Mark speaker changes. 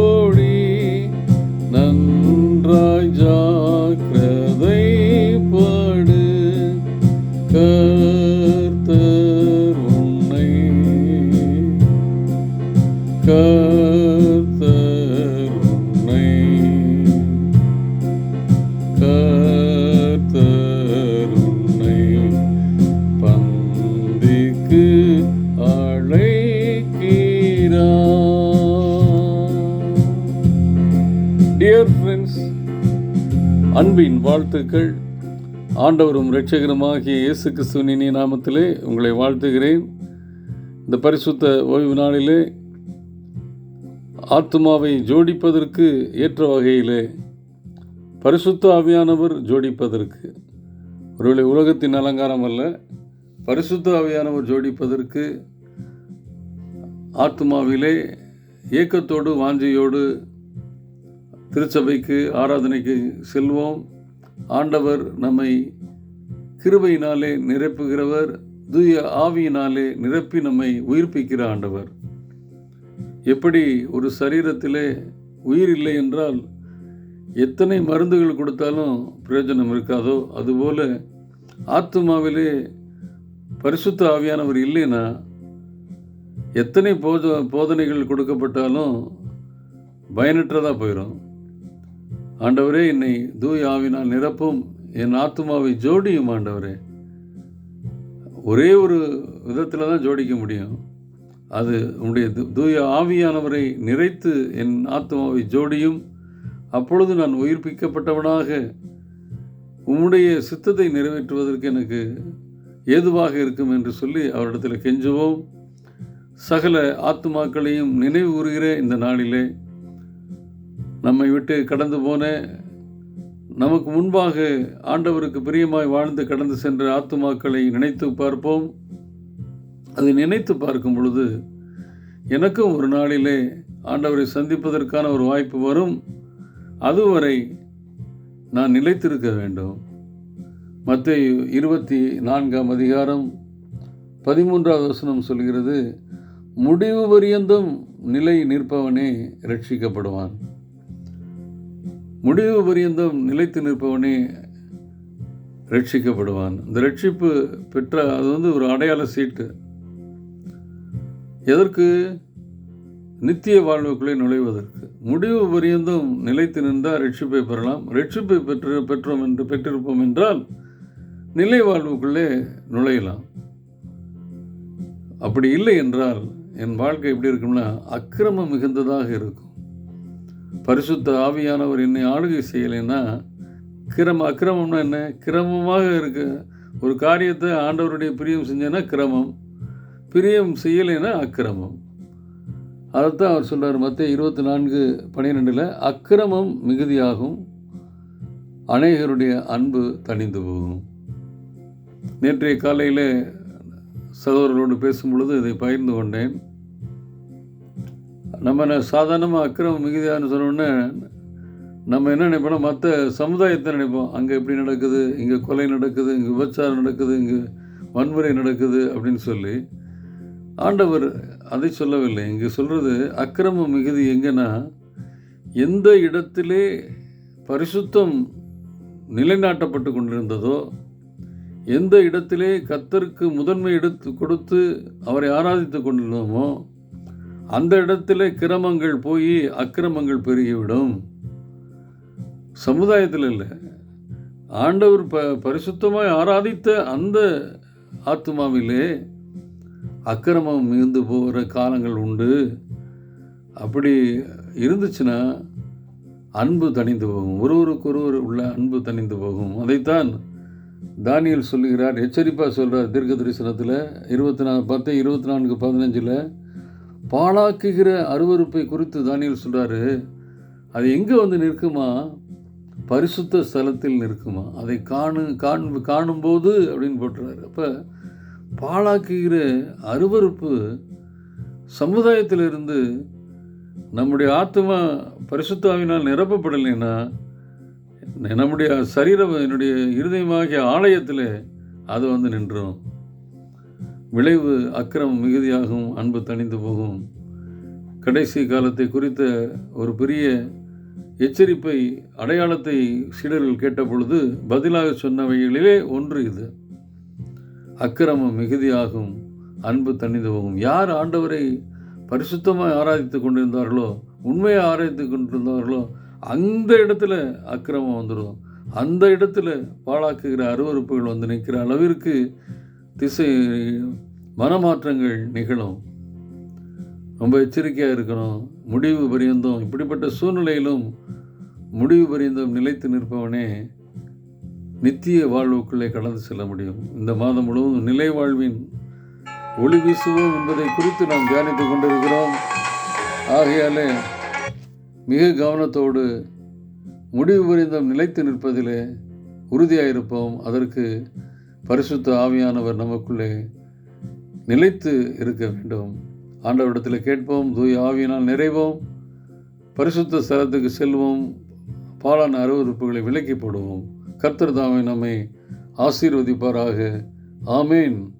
Speaker 1: ஓடி நன்றாய் ஜாக்கிரதை பாடு. கர்த்தர் உன்னை கர் அன்பின் வாழ்த்துக்கள். ஆண்டவரும் இரட்சகருமாகிய இயேசு கிறிஸ்துவின் இனிய நாமத்திலே உங்களை வாழ்த்துகிறேன். இந்த பரிசுத்த ஓய்வு நாளிலே ஆத்மாவை ஜோடிப்பதற்கு ஏற்ற வகையிலே பரிசுத்த ஆவியானவர் ஜோடிப்பதற்கு. ஒருவேளை உலகத்தின் அலங்காரம் அல்ல பரிசுத்த ஆவியானவர் ஜோடிப்பதற்கு ஆத்மாவிலே ஏக்கத்தோடு வாஞ்சையோடு திருச்சபைக்கு ஆராதனைக்கு செல்வோம். ஆண்டவர் நம்மை கிருபையினாலே நிரப்புகிறவர் தூய ஆவியினாலே நிரப்பி நம்மை உயிர்ப்பிக்கிற ஆண்டவர். எப்படி ஒரு சரீரத்திலே உயிர் இல்லை என்றால் எத்தனை மருந்துகள் கொடுத்தாலும் பிரயோஜனம் இருக்காதோ அதுபோல ஆத்மாவிலே பரிசுத்த ஆவியானவர் இல்லைன்னா எத்தனை போத போதனைகள் கொடுக்கப்பட்டாலும் பயனற்றதாக போயிடும் ஆண்டவரே என்னை தூய் ஆவினால் நிரப்பும். என் ஆத்மாவை ஜோடியும் ஆண்டவரே. ஒரே ஒரு விதத்தில் தான் ஜோடிக்க முடியும். அது உன்னுடைய து- தூய ஆவியானவரை நிறைத்து என் ஆத்மாவை ஜோடியும். அப்பொழுது நான் உயிர்ப்பிக்கப்பட்டவனாக உம்முடைய சித்தத்தை நிறைவேற்றுவதற்கு எனக்கு ஏதுவாக இருக்கும் என்று சொல்லி அவரிடத்தில் கெஞ்சுவோம். சகல ஆத்துமாக்களையும் நினைவு கூறுகிற இந்த நாளிலே. நம்மை விட்டு கடந்து போன நமக்கு முன்பாக ஆண்டவருக்கு பிரியமாய் வாழ்ந்து கடந்து சென்ற ஆத்துமாக்களை நினைத்து பார்ப்போம். அதை நினைத்து பார்க்கும் பொழுது எனக்கும் ஒரு நாளிலே ஆண்டவரை சந்திப்பதற்கான ஒரு வாய்ப்பு வரும். அதுவரை நான் நிலைத்திருக்க வேண்டும். மற்ற இருபத்தி நான்காம் அதிகாரம் பதிமூன்றாவது வசனம் சொல்கிறது முடிவு பரியந்தம் நிலை நிற்பவனே ரட்சிக்கப்படுவான். முடிவு பரியந்தம் நிலைத்து நிற்பவனே ரட்சிக்கப்படுவான். இந்த ரட்சிப்பு பெற்ற அது வந்து ஒரு அடையாள சீட்டு. எதற்கு? நித்திய வாழ்வுக்குள்ளே நுழைவதற்கு. முடிவு பரியந்தம் நிலைத்து நின்றால் ரட்சிப்பை பெறலாம். ரட்சிப்பை பெற்று பெற்றோம் என்று பெற்றிருப்போம் என்றால் நிலை வாழ்வுக்குள்ளே நுழையலாம். அப்படி இல்லை என்றால் என் வாழ்க்கை எப்படி இருக்கும்னா அக்கிரமம் மிகுந்ததாக இருக்கும். பரிசுத்த ஆவியானவர் என்னை ஆளுகை செய்யலைன்னா கிரம அக்கிரமம்னா என்ன? கிரமமாக இருக்கு. ஒரு காரியத்தை ஆண்டவருடைய பிரியம் செஞ்சேன்னா கிரமம். பிரியம் செய்யலைன்னா அக்கிரமம். அதைத்தான் அவர் சொல்கிறார் மத்திய இருபத்தி நான்கு பன்னிரெண்டில் அக்கிரமம் மிகுதியாகும் அநேகருடைய அன்பு தணிந்து போகும். நேற்றைய காலையில் சகோதரர்களோடு பேசும் பொழுது இதை பகிர்ந்து கொண்டேன். நம்ம சாதாரணமாக அக்கிரமம் மிகுதியான்னு சொன்னோடனே நம்ம என்ன நினைப்போம் மற்ற சமுதாயத்தை நினைப்போம். அங்கே எப்படி நடக்குது இங்கே கொலை நடக்குது இங்கே விபச்சாரம் நடக்குது இங்கே வன்முறை நடக்குது அப்படின்னு சொல்லி ஆண்டவர் அதை சொல்லவில்லை. இங்கே சொல்கிறது அக்கிரம மிகுதி எங்கன்னா எந்த இடத்திலே பரிசுத்தம் நிலைநாட்டப்பட்டு கொண்டிருந்ததோ எந்த இடத்திலே கத்தருக்கு முதன்மை எடுத்து கொடுத்து அவரை ஆராதித்து கொண்டிருந்தோமோ அந்த இடத்துல கிரமங்கள் போய் அக்கிரமங்கள் பெருகிவிடும். சமுதாயத்தில் இல்லை. ஆண்டவர் ப பரிசுத்தமாய் ஆராதித்த அந்த ஆத்மாவிலே அக்கிரமம் மிகுந்து போகிற காலங்கள் உண்டு. அப்படி இருந்துச்சுன்னா அன்பு தணிந்து போகும். ஒருவருக்கொருவர் உள்ள அன்பு தணிந்து போகும். அதைத்தான் தானியல் சொல்லுகிறார். எச்சரிப்பாக சொல்கிறார் தீர்க்க தரிசனத்தில் இருபத்தி நா பத்து இருபத்தி நான்கு பதினஞ்சில் பாழாக்குகிற அருவருப்பை குறித்து தானியல் சொல்கிறாரு அது எங்கே வந்து நிற்குமா? பரிசுத்த ஸ்தலத்தில் நிற்குமா? அதை காணு காண் காணும்போது அப்படின்னு போட்டுறாரு. அப்போ பாழாக்குகிற அருவருப்பு சமுதாயத்திலிருந்து நம்முடைய ஆத்மா பரிசுத்தாவினால் நிரப்பப்படலைன்னா நம்முடைய சரீரம் என்னுடைய இருதயமாகிய ஆலயத்தில் அது வந்து நின்றும். விளைவு அக்கிரமம் மிகுதியாகும் அன்பு தணிந்து போகும். கடைசி காலத்தை குறித்த ஒரு பெரிய எச்சரிப்பை அடையாளத்தை சீடர்கள் கேட்ட பொழுது பதிலாக சொன்னவைகளிலே ஒன்று இது. அக்கிரமம் மிகுதியாகும் அன்பு தணிந்து போகும். யார் ஆண்டவரை பரிசுத்தமாக ஆராதித்து கொண்டிருந்தார்களோ உண்மையை ஆராய்த்து கொண்டிருந்தார்களோ அந்த இடத்துல அக்கிரமம் வந்துடும் அந்த இடத்துல பாழாக்குகிற அருவருப்புகள் வந்து நிற்கிற அளவிற்கு திசை மனமாற்றங்கள் நிகழும். ரொம்ப எச்சரிக்கையாக இருக்கணும். முடிவு பரியந்தம். இப்படிப்பட்ட சூழ்நிலையிலும் முடிவு பரியந்தம் நிலைத்து நிற்பவனே நித்திய வாழ்வுக்குள்ளே கடந்து செல்ல முடியும். இந்த மாதம் முழுவதும் நிலை வாழ்வின் ஒளி வீசுவோம் என்பதை குறித்து நாம் தியானித்துக் கொண்டிருக்கிறோம். ஆகையாலே மிக கவனத்தோடு முடிவு பரிந்தம் நிலைத்து நிற்பதிலே உறுதியாயிருப்போம். அதற்கு பரிசுத்த ஆவியானவர் நமக்குள்ளே நிலைத்து இருக்க வேண்டும். ஆண்டவரிடத்தில் கேட்போம் தூய் ஆவியினால் நிறைவோம். பரிசுத்த ஸ்தலத்துக்கு செல்வோம். பாலான அருவறுப்புகளை விலக்கி போடுவோம். கர்த்தர் தாமே நம்மை ஆசீர்வதிப்பாராக. ஆமேன்.